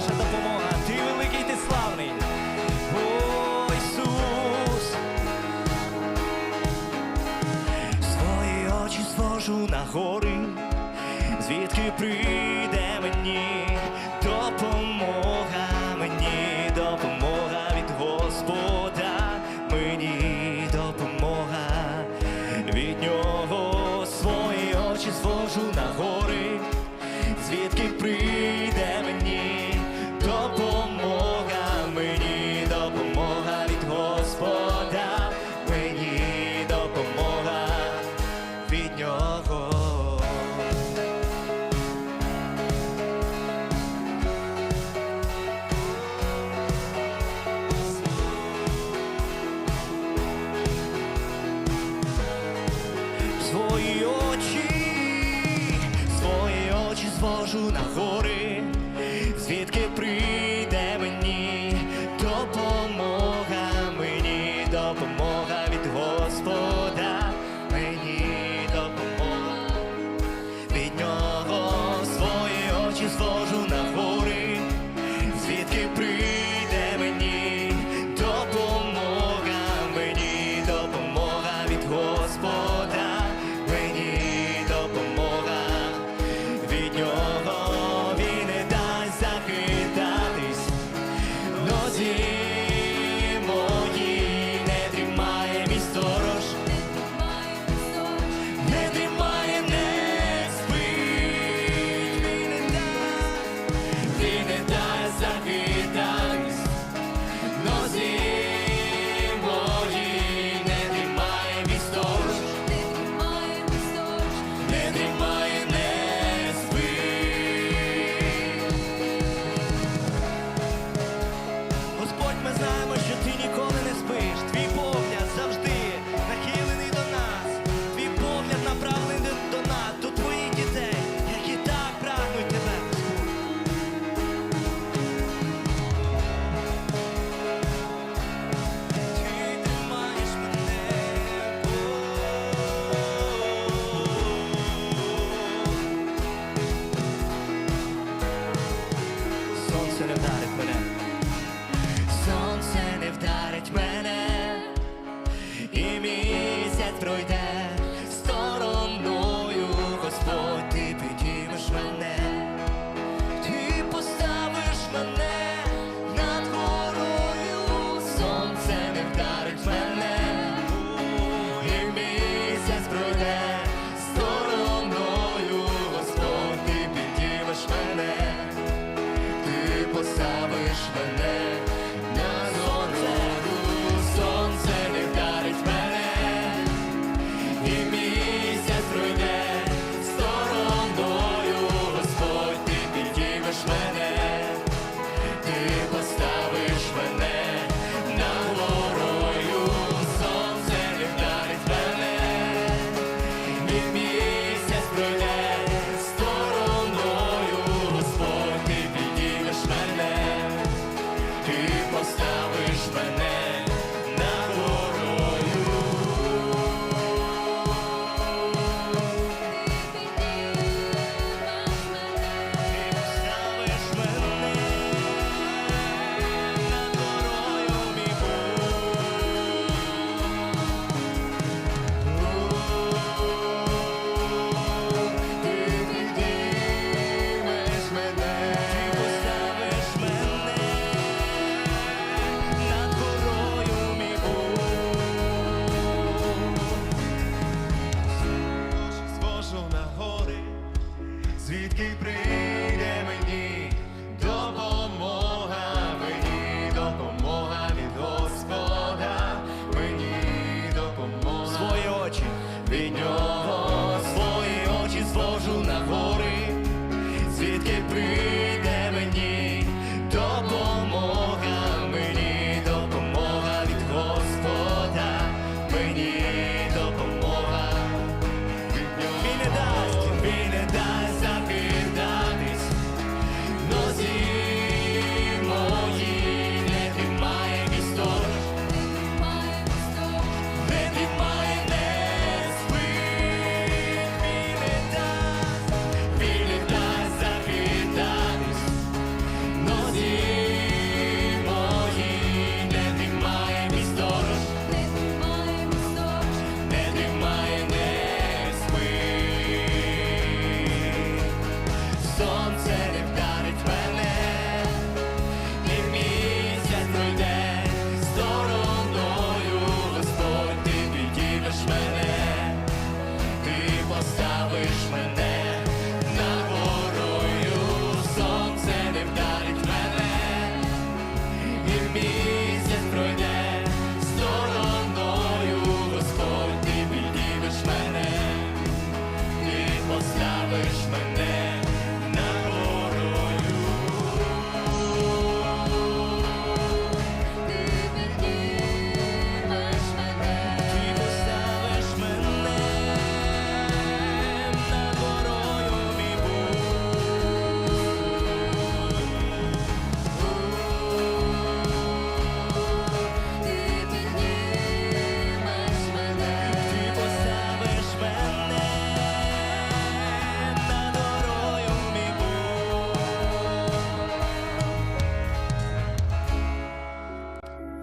наша допомога, ти великий, ти славний, О, Ісус. Свої очі звожу на гори, звідки прийде мені допомога? Мені, допомога від Господа, мені допомога від нього, свої очі звожу на гори, звідки прийде. свої очі, свої очі звожу на гори, звідки прийде мені допомога мені, допомога від Господа. схожу на воду.